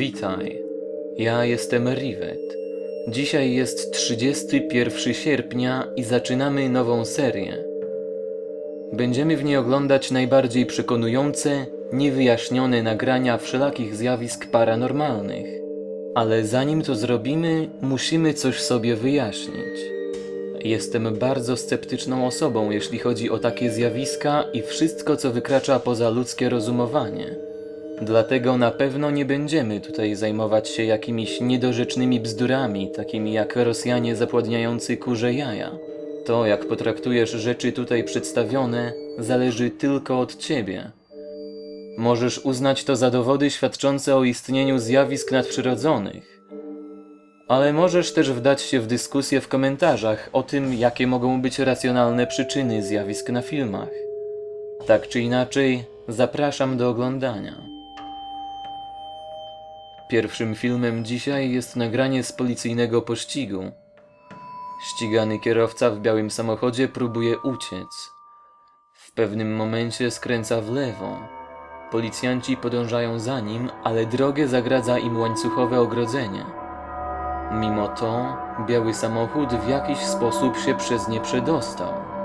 Witaj, ja jestem Rivet. Dzisiaj jest 31 sierpnia i zaczynamy nową serię. Będziemy w niej oglądać najbardziej przekonujące, niewyjaśnione nagrania wszelakich zjawisk paranormalnych. Ale zanim to zrobimy, musimy coś sobie wyjaśnić. Jestem bardzo sceptyczną osobą, jeśli chodzi o takie zjawiska i wszystko, co wykracza poza ludzkie rozumowanie. Dlatego na pewno nie będziemy tutaj zajmować się jakimiś niedorzecznymi bzdurami, takimi jak Rosjanie zapładniający kurze jaja. To, jak potraktujesz rzeczy tutaj przedstawione, zależy tylko od ciebie. Możesz uznać to za dowody świadczące o istnieniu zjawisk nadprzyrodzonych. Ale możesz też wdać się w dyskusję w komentarzach o tym, jakie mogą być racjonalne przyczyny zjawisk na filmach. Tak czy inaczej, zapraszam do oglądania. Pierwszym filmem dzisiaj jest nagranie z policyjnego pościgu. Ścigany kierowca w białym samochodzie próbuje uciec. W pewnym momencie skręca w lewo. Policjanci podążają za nim, ale drogę zagradza im łańcuchowe ogrodzenie. Mimo to, biały samochód w jakiś sposób się przez nie przedostał.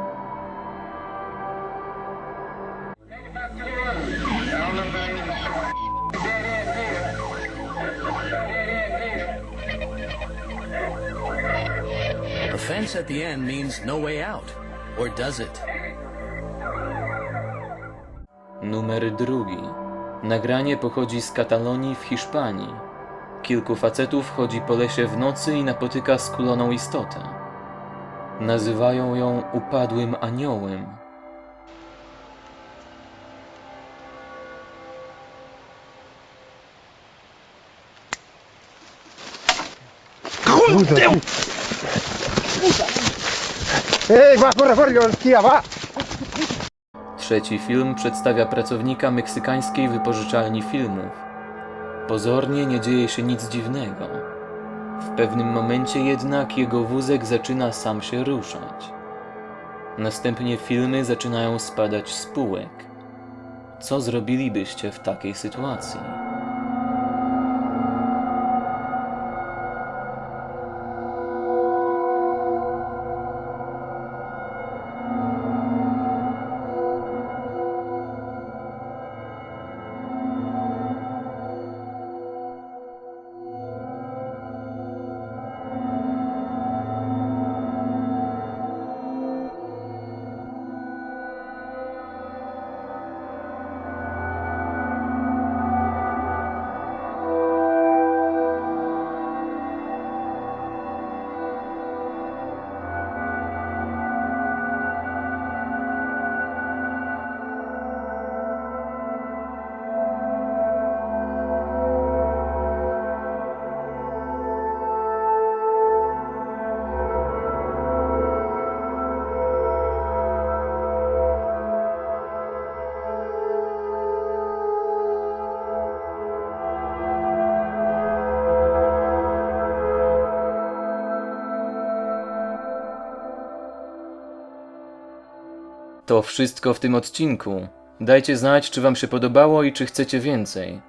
Fence at the end means no way out. Or does it? Numer drugi. Nagranie pochodzi z Katalonii w Hiszpanii. Kilku facetów chodzi po lesie w nocy i napotyka skuloną istotę. Nazywają ją upadłym aniołem. ¡Eh, va, tía, va! Trzeci film przedstawia pracownika meksykańskiej wypożyczalni filmów. Pozornie nie dzieje się nic dziwnego. W pewnym momencie jednak jego wózek zaczyna sam się ruszać. Następnie filmy zaczynają spadać z półek. Co zrobilibyście w takiej sytuacji? To wszystko w tym odcinku. Dajcie znać, czy Wam się podobało i czy chcecie więcej.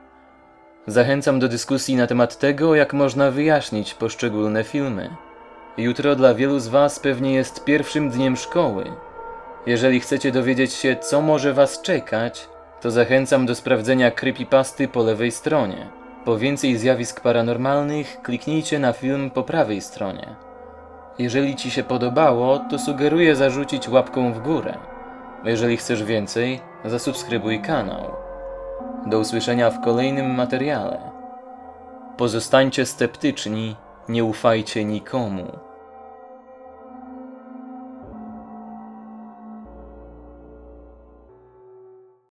Zachęcam do dyskusji na temat tego, jak można wyjaśnić poszczególne filmy. Jutro dla wielu z Was pewnie jest pierwszym dniem szkoły. Jeżeli chcecie dowiedzieć się, co może Was czekać, to zachęcam do sprawdzenia creepypasty po lewej stronie. Po więcej zjawisk paranormalnych kliknijcie na film po prawej stronie. Jeżeli Ci się podobało, to sugeruję zarzucić łapką w górę. Jeżeli chcesz więcej, zasubskrybuj kanał. Do usłyszenia w kolejnym materiale. Pozostańcie sceptyczni, nie ufajcie nikomu.